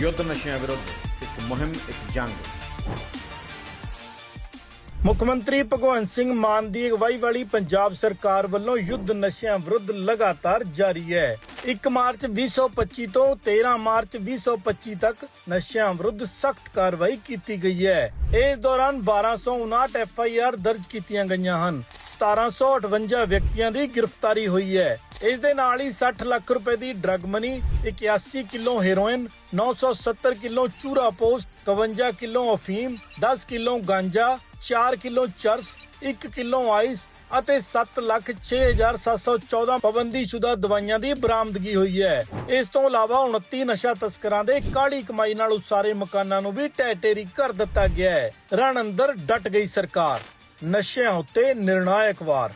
ਯੁੱਧ ਨਸ਼ਿਆਂ ਵਿਰੁੱਧ ਇੱਕ ਮੁਹਿੰਮ ਇੱਕ ਜੰਗ ਮੁੱਖ ਮੰਤਰੀ ਭਗਵੰਤ ਸਿੰਘ ਮਾਨ ਦੀ ਅਗਵਾਈ ਵਾਲੀ ਪੰਜਾਬ ਸਰਕਾਰ ਵੱਲੋਂ ਯੁੱਧ ਨਸ਼ਿਆਂ ਵਿਰੁੱਧ ਲਗਾਤਾਰ ਜਾਰੀ ਹੈ। 1 ਮਾਰਚ 2025 ਤੋਂ 13 ਮਾਰਚ 2025 ਤੱਕ ਨਸ਼ਿਆਂ ਵਿਰੁੱਧ ਸਖਤ ਕਾਰਵਾਈ ਕੀਤੀ ਗਈ ਹੈ। ਇਸ ਦੌਰਾਨ 1259 ਐਫ ਆਈ ਆਰ ਦਰਜ ਕੀਤੀਆਂ ਗਈਆਂ ਹਨ। 1758 ਵਿਅਕਤੀਆਂ ਦੀ ਗ੍ਰਿਫਤਾਰੀ ਹੋਈ ਹੈ। ਇਸ ਦੇ ਨਾਲ ਹੀ 60 ਲੱਖ ਰੁਪਏ ਦੀ drug money 81 kilo heroin 970 kilo ਚੂਰਾ ਪੋਸਟ 52 ਕਿਲੋ ਅਫੀਮ 10 ਕਿਲੋ ਗਾਂਜਾ 4 ਕਿਲੋ ਚਰਸ 1 ਕਿਲੋ ਆਈਸ ਅਤੇ 7 ਲੱਖ 6714 ਪਾਬੰਦੀਸ਼ੁਦਾ ਦਵਾਈਆਂ ਦੀ ਬਰਾਮਦਗੀ ਹੋਈ ਹੈ। ਇਸ ਤੋਂ ਇਲਾਵਾ 29 ਨਸ਼ਾ ਤਸਕਰਾਂ ਦੇ ਕਾਲੀ ਕਮਾਈ ਨਾਲ ਉਸਾਰੇ ਮਕਾਨਾਂ ਨੂੰ ਵੀ ਟੈਟੇਰੀ ਕਰ ਦਿੱਤਾ ਗਿਆ ਹੈ। ਰਣ ਅੰਦਰ ਡਟ ਗਈ ਸਰਕਾਰ। ਨਸ਼ਿਆਂ ਉੱਤੇ ਨਿਰਣਾਇਕ ਵਾਰ।